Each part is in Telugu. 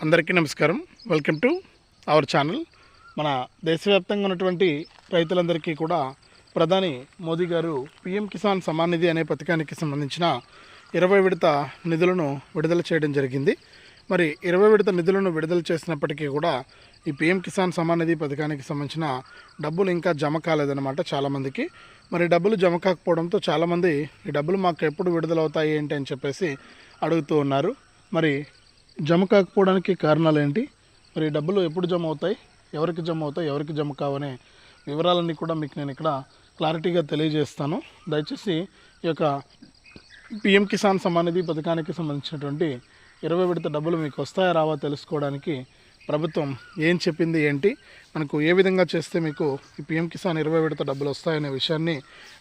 అందరికీ నమస్కారం. వెల్కమ్ టు అవర్ ఛానల్ మన దేశవ్యాప్తంగా ఉన్నటువంటి రైతులందరికీ కూడా ప్రధాని మోదీ గారు పిఎం కిసాన్ సమాన్ నిధి అనే పథకానికి సంబంధించిన ఇరవై విడత నిధులను విడుదల చేయడం జరిగింది. మరి ఇరవై విడత నిధులను విడుదల చేసినప్పటికీ కూడా ఈ పిఎం కిసాన్ సమాన్ నిధి పథకానికి సంబంధించిన డబ్బులు ఇంకా జమ కాలేదన్నమాట చాలామందికి. మరి డబ్బులు జమ కాకపోవడంతో చాలామంది ఈ డబ్బులు మాకు ఎప్పుడు విడుదలవుతాయి ఏంటి అని చెప్పేసి అడుగుతూ ఉన్నారు. మరి జమ కాకపోవడానికి కారణాలు ఏంటి మరి డబ్బులు ఎప్పుడు జమ అవుతాయి? ఎవరికి జమ అవుతాయి? ఎవరికి జమ కావనే వివరాలన్నీ కూడా మీకు నేను ఇక్కడ క్లారిటీగా తెలియజేస్తాను. దయచేసి ఈ యొక్క పిఎం కిసాన్ సమానిధి పథకానికి సంబంధించినటువంటి ఇరవై విడత డబ్బులు మీకు వస్తాయా? రావా? తెలుసుకోవడానికి ప్రభుత్వం ఏం చెప్పింది ఏంటి? మనకు ఏ విధంగా చేస్తే మీకు ఈ పిఎం కిసాన్ ఇరవై విడత డబ్బులు వస్తాయనే విషయాన్ని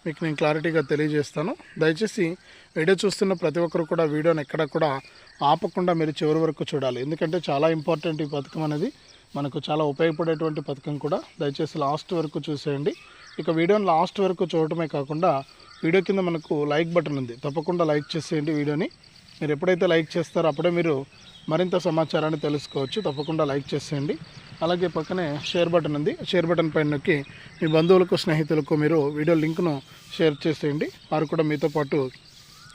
మీకు నేను క్లారిటీగా తెలియజేస్తాను. దయచేసి వీడియో చూస్తున్న ప్రతి ఒక్కరు కూడా వీడియోని ఎక్కడ కూడా ఆపకుండా మీరు చివరి వరకు చూడాలి. ఎందుకంటే చాలా ఇంపార్టెంట్ ఈ పథకం అనేది. మనకు చాలా ఉపయోగపడేటువంటి పథకం కూడా. దయచేసి లాస్ట్ వరకు చూసేయండి. ఇక వీడియోని లాస్ట్ వరకు చూడటమే కాకుండా వీడియో కింద మనకు లైక్ బటన్ ఉంది. తప్పకుండా లైక్ చేసేయండి వీడియోని. మీరు ఎప్పుడైతే లైక్ చేస్తారో అప్పుడే మీరు మరింత సమాచారాన్ని తెలుసుకోవచ్చు. తప్పకుండా లైక్ చేసేయండి. అలాగే పక్కనే షేర్ బటన్ ఉంది. షేర్ బటన్ పైన నొక్కి మీ బంధువులకు స్నేహితులకు మీరు వీడియో లింక్ను షేర్ చేసేయండి. వారు కూడా మీతో పాటు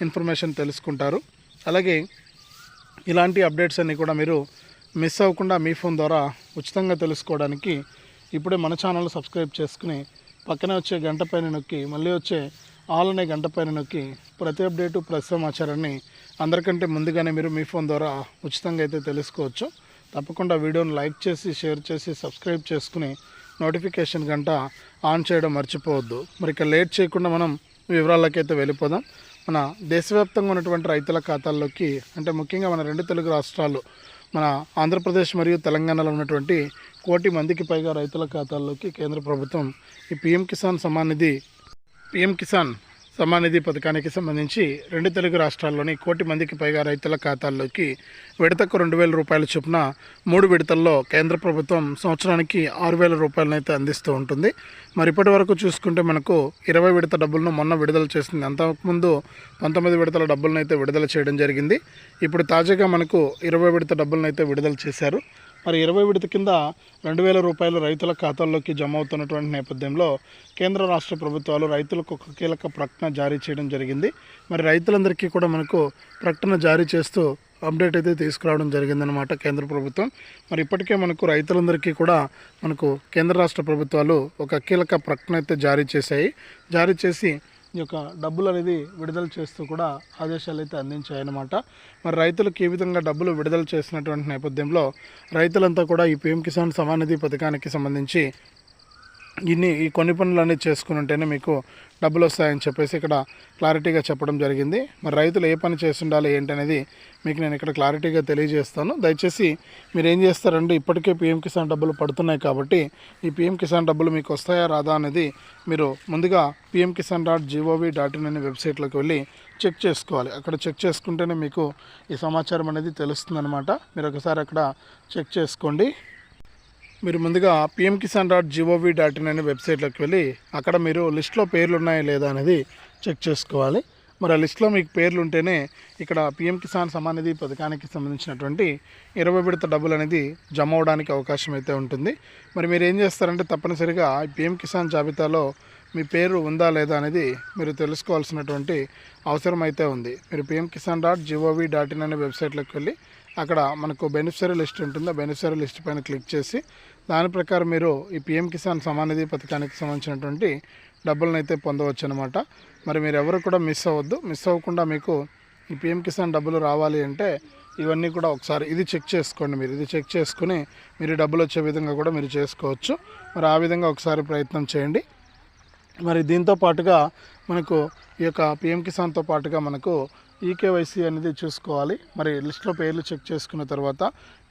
ఇన్ఫర్మేషన్ తెలుసుకుంటారు. అలాగే ఇలాంటి అప్డేట్స్ అన్నీ కూడా మీరు మిస్ అవ్వకుండా మీ ఫోన్ ద్వారా ఉచితంగా తెలుసుకోవడానికి ఇప్పుడే మన ఛానల్ సబ్స్క్రైబ్ చేసుకుని పక్కనే వచ్చే గంట పైన నొక్కి మళ్ళీ వచ్చే ఆల్ అనే గంట పైన నొక్కి ప్రతి అప్డేటు ప్రతి సమాచారాన్ని అందరికంటే ముందుగానే మీరు మీ ఫోన్ ద్వారా ఉచితంగా అయితే తెలుసుకోవచ్చు. తప్పకుండా వీడియోను లైక్ చేసి షేర్ చేసి సబ్స్క్రైబ్ చేసుకుని నోటిఫికేషన్ గంట ఆన్ చేయడం మర్చిపోవద్దు. మరి ఇక లేట్ చేయకుండా మనం వివరాలకైతే వెళ్ళిపోదాం. మన దేశవ్యాప్తంగా ఉన్నటువంటి రైతుల ఖాతాల్లోకి అంటే ముఖ్యంగా మన రెండు తెలుగు రాష్ట్రాలు మన ఆంధ్రప్రదేశ్ మరియు తెలంగాణలో ఉన్నటువంటి కోటి మందికి పైగా రైతుల ఖాతాల్లోకి కేంద్ర ప్రభుత్వం ఈ పిఎం కిసాన్ సమాన్ నిధి పిఎం కిసాన్ సమానిధి పథకానికి సంబంధించి రెండు తెలుగు రాష్ట్రాల్లోని కోటి మందికి పైగా రైతుల ఖాతాల్లోకి విడతకు రెండు వేల రూపాయల చొప్పున మూడు విడతల్లో కేంద్ర ప్రభుత్వం సంవత్సరానికి ఆరు వేల రూపాయలనైతే అందిస్తూ ఉంటుంది. మరి ఇప్పటి వరకు చూసుకుంటే మనకు ఇరవై విడత డబ్బులను మొన్న విడుదల చేసింది. అంతకుముందు పంతొమ్మిది విడతల డబ్బులను అయితే విడుదల చేయడం జరిగింది. ఇప్పుడు తాజాగా మనకు ఇరవై విడత డబ్బులను అయితే విడుదల చేశారు. మరి ఇరవై విడత కింద రెండు వేల రూపాయలు రైతుల ఖాతాల్లోకి జమ అవుతున్నటువంటి నేపథ్యంలో కేంద్ర రాష్ట్ర ప్రభుత్వాలు రైతులకు ఒక కీలక ప్రకటన జారీ చేయడం జరిగింది. మరి రైతులందరికీ కూడా మనకు ప్రకటన జారీ చేస్తూ అప్డేట్ అయితే తీసుకురావడం జరిగిందనమాట కేంద్ర ప్రభుత్వం. మరి ఇప్పటికే మనకు రైతులందరికీ కూడా మనకు కేంద్ర రాష్ట్ర ప్రభుత్వాలు ఒక కీలక ప్రకటన అయితే జారీ చేశాయి. జారీ చేసి ఈ యొక్క డబ్బులు అనేది విడుదల చేస్తూ కూడా ఆదేశాలు అయితే అందించాయన్నమాట. మరి రైతులకు ఏ విధంగా డబ్బులు విడుదల చేసినటువంటి నేపథ్యంలో రైతులంతా కూడా ఈ పిఎం కిసాన్ సమానిధి పథకానికి సంబంధించి ఇన్ని ఈ కొన్ని పనులు అనేది చేసుకుని ఉంటేనే మీకు డబ్బులు వస్తాయని చెప్పేసి ఇక్కడ క్లారిటీగా చెప్పడం జరిగింది. మరి రైతులు ఏ పని చేస్తుండాలి ఏంటనేది మీకు నేను ఇక్కడ క్లారిటీగా తెలియజేస్తాను. దయచేసి మీరు ఏం చేస్తారంటే ఇప్పటికే పిఎం కిసాన్ డబ్బులు పడుతున్నాయి కాబట్టి ఈ పిఎం కిసాన్ డబ్బులు మీకు వస్తాయా రాదా అనేది మీరు ముందుగా PM Kisan dot G O V dot in అనే వెబ్సైట్లోకి వెళ్ళి చెక్ చేసుకోవాలి. అక్కడ చెక్ చేసుకుంటేనే మీకు ఈ సమాచారం అనేది తెలుస్తుందన్నమాట. మీరు ఒకసారి అక్కడ చెక్ చేసుకోండి. మీరు ముందుగా PM Kisan dot G O V dot in అనే వెబ్సైట్లోకి వెళ్ళి అక్కడ మీరు లిస్ట్లో పేర్లు ఉన్నాయా లేదా అనేది చెక్ చేసుకోవాలి. మరి ఆ లిస్ట్లో మీకు పేర్లు ఉంటేనే ఇక్కడ పిఎం కిసాన్ సమానిధి పథకానికి సంబంధించినటువంటి ఇరవై విడత డబ్బులు అనేది జమ అవడానికి అవకాశం అయితే ఉంటుంది. మరి మీరు ఏం చేస్తారంటే తప్పనిసరిగా పిఎం కిసాన్ జాబితాలో మీ పేరు ఉందా లేదా అనేది మీరు తెలుసుకోవాల్సినటువంటి అవసరం అయితే ఉంది. మీరు PM Kisan dot G O V dot in అనే వెబ్సైట్లోకి వెళ్ళి అక్కడ మనకు బెనిఫిషరీ లిస్ట్ ఉంటుంది. ఆ బెనిఫిషరీ లిస్ట్ పైన క్లిక్ చేసి దాని ప్రకారం మీరు ఈ పిఎం కిసాన్ సమానిధి పథకానికి సంబంధించినటువంటి డబ్బులను అయితే పొందవచ్చు అనమాట మరి మీరు ఎవరు కూడా మిస్ అవ్వద్దు. మిస్ అవ్వకుండా మీకు ఈ పిఎం కిసాన్ డబ్బులు రావాలి అంటే ఇవన్నీ కూడా ఒకసారి ఇది చెక్ చేసుకోండి మీరు. ఇది చెక్ చేసుకుని మీరు డబ్బులు వచ్చే విధంగా కూడా మీరు చేసుకోవచ్చు. మరి ఆ విధంగా ఒకసారి ప్రయత్నం చేయండి. మరి దీంతో పాటుగా మనకు ఈ యొక్క పిఎం కిసాన్తో పాటుగా మనకు ఈకేవైసీ అనేది చూసుకోవాలి. మరి లిస్ట్లో పేర్లు చెక్ చేసుకున్న తర్వాత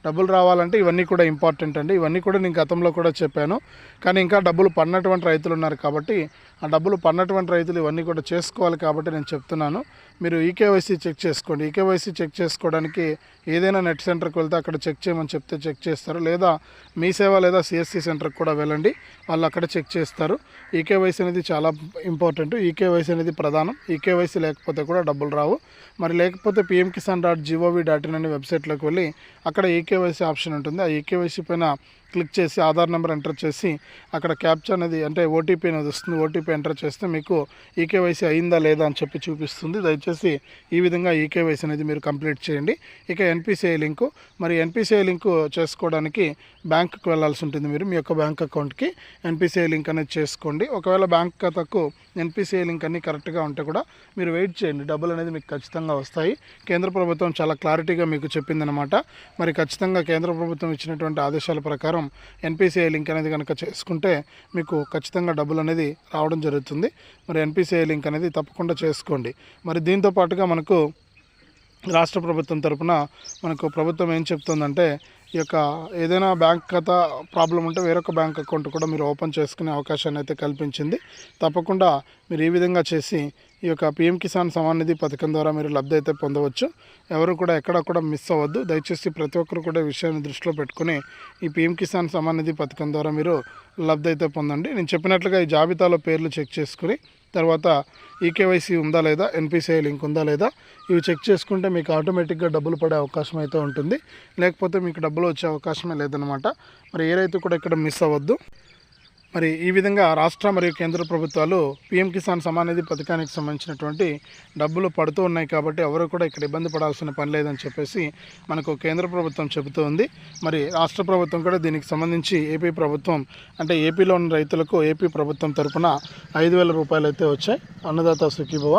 డబ్బులు రావాలంటే ఇవన్నీ కూడా ఇంపార్టెంట్ అండి. ఇవన్నీ కూడా నేను గతంలో కూడా చెప్పాను. కానీ ఇంకా డబ్బులు పడినటువంటి రైతులు ఉన్నారు కాబట్టి ఆ డబ్బులు పడినటువంటి రైతులు ఇవన్నీ కూడా చేసుకోవాలి కాబట్టి నేను చెప్తున్నాను. మీరు ఈకేవైసీ చెక్ చేసుకోండి. ఈకేవైసీ చెక్ చేసుకోవడానికి ఏదైనా నెట్ సెంటర్కి వెళ్తే అక్కడ చెక్ చేయమని చెప్తే చెక్ చేస్తారు. లేదా మీ సేవ లేదా సిఎస్సి సెంటర్కి కూడా వెళ్ళండి. వాళ్ళు అక్కడ చెక్ చేస్తారు. ఈకేవైసీ అనేది చాలా ఇంపార్టెంట్ ఈకేవైసీ అనేది ప్రధానం. ఈకేవైసీ లేకపోతే కూడా డబ్బులు రావు. మరి లేకపోతే PM Kisan dot G O V dot in అనే వెబ్సైట్లోకి వెళ్ళి అక్కడ ఈకేవైసీ ఆప్షన్ ఉంటుంది. ఆ ఈకేవైసీ పైన క్లిక్ చేసి ఆధార్ నెంబర్ ఎంటర్ చేసి అక్కడ క్యాప్చర్ అనేది అంటే ఓటీపీ అనేది వస్తుంది. ఓటీపీ ఎంటర్ చేస్తే మీకు ఈకేవైసీ అయిందా లేదా అని చెప్పి చూపిస్తుంది. దయచేసి ఈ విధంగా ఈకేవైసీ అనేది మీరు కంప్లీట్ చేయండి. ఇక ఎన్పిసిఐ లింకు మరి ఎన్పిసిఐ లింకు చేసుకోవడానికి బ్యాంకుకు వెళ్ళాల్సి ఉంటుంది మీరు. మీ యొక్క బ్యాంక్ అకౌంట్కి ఎన్పిసిఐ లింక్ అనేది చేసుకోండి. ఒకవేళ బ్యాంక్ ఖాతాకు ఎన్పిసిఐ లింక్ అన్ని కరెక్ట్గా ఉంటే కూడా మీరు వెయిట్ చేయండి. డబ్బులు అనేది మీకు ఖచ్చితంగా వస్తాయి. కేంద్ర ప్రభుత్వం చాలా క్లారిటీగా మీకు చెప్పిందనమాట మరి ఖచ్చితంగా కేంద్ర ప్రభుత్వం ఇచ్చినటువంటి ఆదేశాల ప్రకారం ఎన్పిసిఐ లింక్ అనేది కనుక చేసుకుంటే మీకు ఖచ్చితంగా డబ్బులు అనేది రావడం జరుగుతుంది. మరి ఎన్పిసిఐ లింక్ అనేది తప్పకుండా చేసుకోండి. మరి దీంతో పాటుగా మనకు రాష్ట్ర ప్రభుత్వం తరపున మనకు ప్రభుత్వం ఏం చెప్తుందంటే ఈ యొక్క ఏదైనా బ్యాంక్ ఖాతా ప్రాబ్లం ఉంటే వేరొక బ్యాంక్ అకౌంట్ కూడా మీరు ఓపెన్ చేసుకునే అవకాశాన్ని అయితే కల్పించింది. తప్పకుండా మీరు ఈ విధంగా చేసి ఈ యొక్క పిఎం కిసాన్ సమాన్ నిధి పథకం ద్వారా మీరు లబ్ధి అయితే పొందవచ్చు. ఎవరు కూడా ఎక్కడ కూడా మిస్ అవ్వద్దు. దయచేసి ప్రతి ఒక్కరు కూడా విషయాన్ని దృష్టిలో పెట్టుకుని ఈ పిఎం కిసాన్ సమాన్ నిధి పథకం ద్వారా మీరు లబ్ధి అయితే పొందండి. నేను చెప్పినట్లుగా ఈ జాబితాలో పేర్లు చెక్ చేసుకుని తర్వాత ఈకేవైసీ ఉందా లేదా ఎన్పిసిఐ లింక్ ఉందా లేదా ఇవి చెక్ చేసుకుంటే మీకు ఆటోమేటిక్గా డబ్బులు పడే అవకాశం అయితే ఉంటుంది. లేకపోతే మీకు డబ్బులు వచ్చే అవకాశమే లేదనమాట మరి ఏ రైతు కూడా ఇక్కడ మిస్ అవ్వద్దు. మరి ఈ విధంగా రాష్ట్ర మరియు కేంద్ర ప్రభుత్వాలు పీఎం కిసాన్ సమానిధి పథకానికి సంబంధించినటువంటి డబ్బులు పడుతూ ఉన్నాయి కాబట్టి ఎవరు కూడా ఇక్కడ ఇబ్బంది పడాల్సిన పని లేదని చెప్పేసి మనకు కేంద్ర ప్రభుత్వం చెబుతూ ఉంది. మరి రాష్ట్ర ప్రభుత్వం కూడా దీనికి సంబంధించి ఏపీ ప్రభుత్వం అంటే ఏపీలో ఉన్న రైతులకు ఏపీ ప్రభుత్వం తరఫున ఐదు వేల రూపాయలు అయితే వచ్చాయి. అన్నదాత సుఖీభవ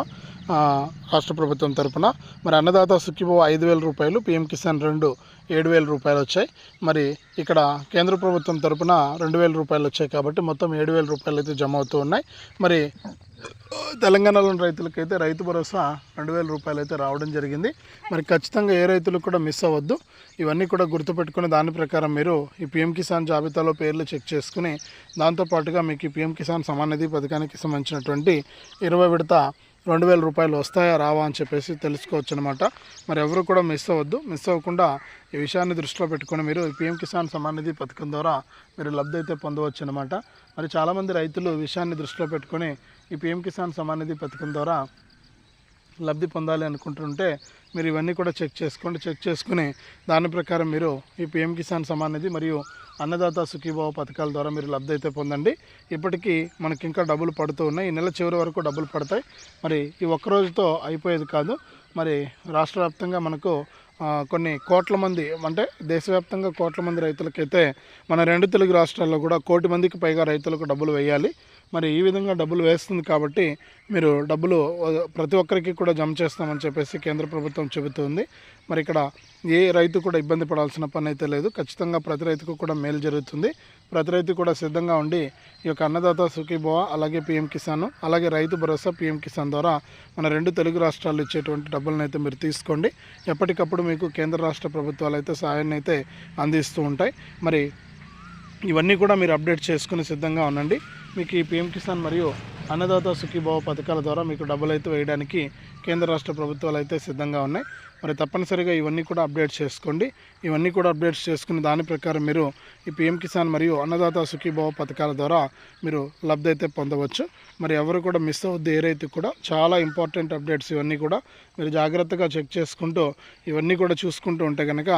రాష్ట్ర ప్రభుత్వం తరఫున మరి అన్నదాత సుఖీభవ ఐదు వేల రూపాయలు పిఎం కిసాన్ రెండు ఏడు వేల రూపాయలు వచ్చాయి. మరి ఇక్కడ కేంద్ర ప్రభుత్వం తరపున రెండు వేల రూపాయలు వచ్చాయి కాబట్టి మొత్తం ఏడు వేల రూపాయలు అయితే జమ అవుతూ ఉన్నాయి. మరి తెలంగాణలోని రైతులకైతే రైతు భరోసా రెండు వేల రూపాయలు అయితే రావడం జరిగింది. మరి ఖచ్చితంగా ఏ రైతులు కూడా మిస్ అవ్వద్దు. ఇవన్నీ కూడా గుర్తుపెట్టుకుని దాని ప్రకారం మీరు ఈ పిఎం కిసాన్ జాబితాలో పేర్లు చెక్ చేసుకుని దాంతోపాటుగా మీకు ఈ పిఎం కిసాన్ సమానిధి పథకానికి సంబంధించినటువంటి ఇరవై విడత రెండు వేల రూపాయలు వస్తాయా రావా అని చెప్పేసి తెలుసుకోవచ్చు అనమాట మరి ఎవరు కూడా మిస్ అవ్వద్దు. మిస్ అవ్వకుండా ఈ విషయాన్ని దృష్టిలో పెట్టుకొని మీరు ఈ పిఎం కిసాన్ సమాన్ నిధి పథకం ద్వారా మీరు లబ్ధి అయితే పొందవచ్చు అనమాట మరి చాలామంది రైతులు విషయాన్ని దృష్టిలో పెట్టుకొని ఈ పిఎం కిసాన్ సమాన్ నిధి పథకం ద్వారా లబ్ధి పొందాలి అనుకుంటుంటే మీరు ఇవన్నీ కూడా చెక్ చేసుకోండి. చెక్ చేసుకుని దాని ప్రకారం మీరు ఈ పిఎం కిసాన్ సమాన్ నిధి మరియు అన్నదాత సుఖీభావ పథకాల ద్వారా మీరు లబ్ధి అయితే పొందండి. ఇప్పటికీ మనకి ఇంకా డబ్బులు పడుతూ ఉన్నాయి. ఈ నెల చివరి వరకు డబ్బులు పడతాయి. మరి ఈ ఒక్క రోజుతో అయిపోయేది కాదు. మరి రాష్ట్ర వ్యాప్తంగా మనకు కొన్ని కోట్ల మంది అంటే దేశవ్యాప్తంగా కోట్ల మంది రైతులకైతే మన రెండు తెలుగు రాష్ట్రాల్లో కూడా కోటి మందికి పైగా రైతులకు డబ్బులు వేయాలి. మరి ఈ విధంగా డబ్బులు వేస్తుంది కాబట్టి మీరు డబ్బులు ప్రతి ఒక్కరికి కూడా జమ చేస్తామని చెప్పేసి కేంద్ర ప్రభుత్వం చెబుతుంది. మరి ఇక్కడ ఏ రైతు కూడా ఇబ్బంది పడాల్సిన పని అయితే లేదు. ఖచ్చితంగా ప్రతి రైతుకు కూడా మేలు జరుగుతుంది. ప్రతి రైతు కూడా సిద్ధంగా ఉండి ఈ యొక్క అన్నదాత సుఖీభవ అలాగే పిఎం కిసాన్ అలాగే రైతు భరోసా పిఎం కిసాన్ ద్వారా మన రెండు తెలుగు రాష్ట్రాలు ఇచ్చేటువంటి డబ్బులను అయితే మీరు తీసుకోండి. ఎప్పటికప్పుడు మీకు కేంద్ర రాష్ట్ర ప్రభుత్వాలు అయితే సహాయాన్ని అయితే అందిస్తూ ఉంటాయి. మరి ఇవన్నీ కూడా మీరు అప్డేట్ చేసుకుని సిద్ధంగా ఉండండి. మీకు ఈ పిఎం కిసాన్ మరియు అన్నదాత సుఖీభావ పథకాల ద్వారా మీకు డబ్బులు అయితే వేయడానికి కేంద్ర రాష్ట్ర ప్రభుత్వాలు అయితే సిద్ధంగా ఉన్నాయి. మరి తప్పనిసరిగా ఇవన్నీ కూడా అప్డేట్ చేసుకోండి. ఇవన్నీ కూడా అప్డేట్స్ చేసుకుని దాని ప్రకారం మీరు ఈ పిఎం కిసాన్ మరియు అన్నదాత సుఖీభావ పథకాల ద్వారా మీరు లబ్ధి అయితే పొందవచ్చు. మరి ఎవరు కూడా మిస్ అవుద్ది ఏ రైతు కూడా. చాలా ఇంపార్టెంట్ అప్డేట్స్ ఇవన్నీ కూడా మీరు జాగ్రత్తగా చెక్ చేసుకుంటూ ఇవన్నీ కూడా చూసుకుంటూ ఉంటే కనుక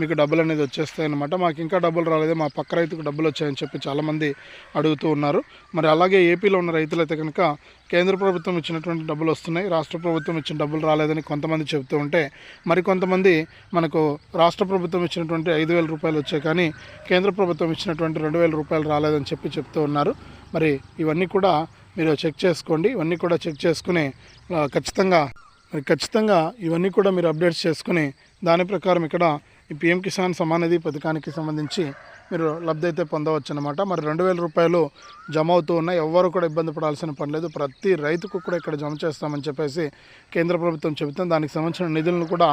మీకు డబ్బులు అనేది వచ్చేస్తాయి అనమాట మాకు ఇంకా డబ్బులు రాలేదు మా పక్క రైతుకు డబ్బులు వచ్చాయని చెప్పి చాలామంది అడుగుతూ ఉన్నారు. మరి అలాగే ఏపీలో ఉన్న రైతులైతే కనుక కేంద్ర ప్రభుత్వం ఇచ్చినటువంటి డబ్బులు వస్తున్నాయి. రాష్ట్ర ప్రభుత్వం ఇచ్చిన డబ్బులు రాలేదని కొంతమంది చెబుతూ ఉంటే మరి కొంతమంది మనకు రాష్ట్ర ప్రభుత్వం ఇచ్చినటువంటి ఐదు వేల రూపాయలు వచ్చాయి కానీ కేంద్ర ప్రభుత్వం ఇచ్చినటువంటి రెండు వేల రూపాయలు రాలేదని చెప్పి చెప్తూ ఉన్నారు. మరి ఇవన్నీ కూడా మీరు చెక్ చేసుకోండి. ఇవన్నీ కూడా చెక్ చేసుకుని ఖచ్చితంగా మరి ఖచ్చితంగా ఇవన్నీ కూడా మీరు అప్డేట్స్ చేసుకుని దాని ప్రకారం ఇక్కడ ఈ పిఎం కిసాన్ సమానిధి పథకానికి సంబంధించి మీరు లబ్ధి అయితే పొందవచ్చు అనమాట మరి రెండు వేల రూపాయలు జమ అవుతూ ఉన్నాయి ఎవ్వరు కూడా ఇబ్బంది పడాల్సిన పని లేదు. ప్రతి రైతుకు కూడా ఇక్కడ జమ చేస్తామని చెప్పేసి కేంద్ర ప్రభుత్వం చెబుతుంది. దానికి సంబంధించిన నిధులను కూడా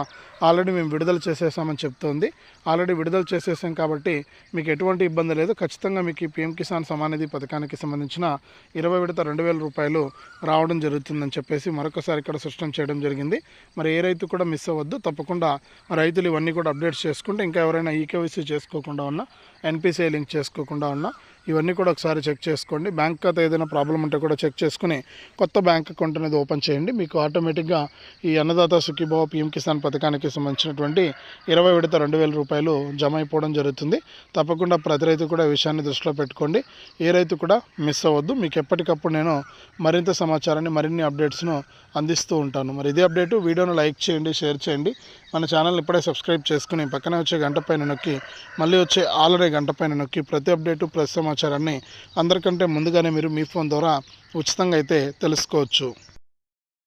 ఆల్రెడీ మేము విడుదల చేసేసామని చెప్తోంది. ఆల్రెడీ విడుదల చేసేసాం కాబట్టి మీకు ఎటువంటి ఇబ్బంది లేదు. ఖచ్చితంగా మీకు ఈ పిఎం కిసాన్ సమానిధి పథకానికి సంబంధించిన ఇరవై విడత రెండు వేల రూపాయలు రావడం జరుగుతుందని చెప్పేసి మరొకసారి ఇక్కడ సృష్టం చేయడం జరిగింది. మరి ఏ రైతు కూడా మిస్ అవ్వద్దు. తప్పకుండా రైతులు ఇవన్నీ కూడా అప్డేట్స్ చేసుకుంటే ఇంకా ఎవరైనా ఈకేవైసీ చేసుకోకుండా ఉన్నా ఎన్పిసిఐ లింక్ చేసుకోకుండా ఉన్నా ఇవన్నీ కూడా ఒకసారి చెక్ చేసుకోండి. బ్యాంక్ ఖాతా ఏదైనా ప్రాబ్లం ఉంటే కూడా చెక్ చేసుకుని కొత్త బ్యాంక్ అకౌంట్ అనేది ఓపెన్ చేయండి. మీకు ఆటోమేటిక్గా ఈ అన్నదాత సుఖీభావ పిఎం కిసాన్ పథకానికి సంబంధించినటువంటి ఇరవై విడత రెండు వేల రూపాయలు జమ అయిపోవడం జరుగుతుంది. తప్పకుండా ప్రతి రైతు కూడా ఈ విషయాన్ని దృష్టిలో పెట్టుకోండి. ఏ రైతు కూడా మిస్ అవ్వద్దు. మీకు ఎప్పటికప్పుడు నేను మరింత సమాచారాన్ని మరిన్ని అప్డేట్స్ను అందిస్తూ ఉంటాను. మరి ఇదే అప్డేట్ వీడియోను లైక్ చేయండి షేర్ చేయండి. మన ఛానల్ ఇప్పుడే సబ్స్క్రైబ్ చేసుకుని పక్కనే వచ్చే గంట పైన నొక్కి మళ్ళీ వచ్చే ఆల్రెడీ గంట పైన నొక్కి ప్రతి అప్డేటు ప్రతి సమాచారాన్ని అందరికంటే ముందుగానే మీరు మీ ఫోన్ ద్వారా ఉచితంగా అయితే తెలుసుకోవచ్చు.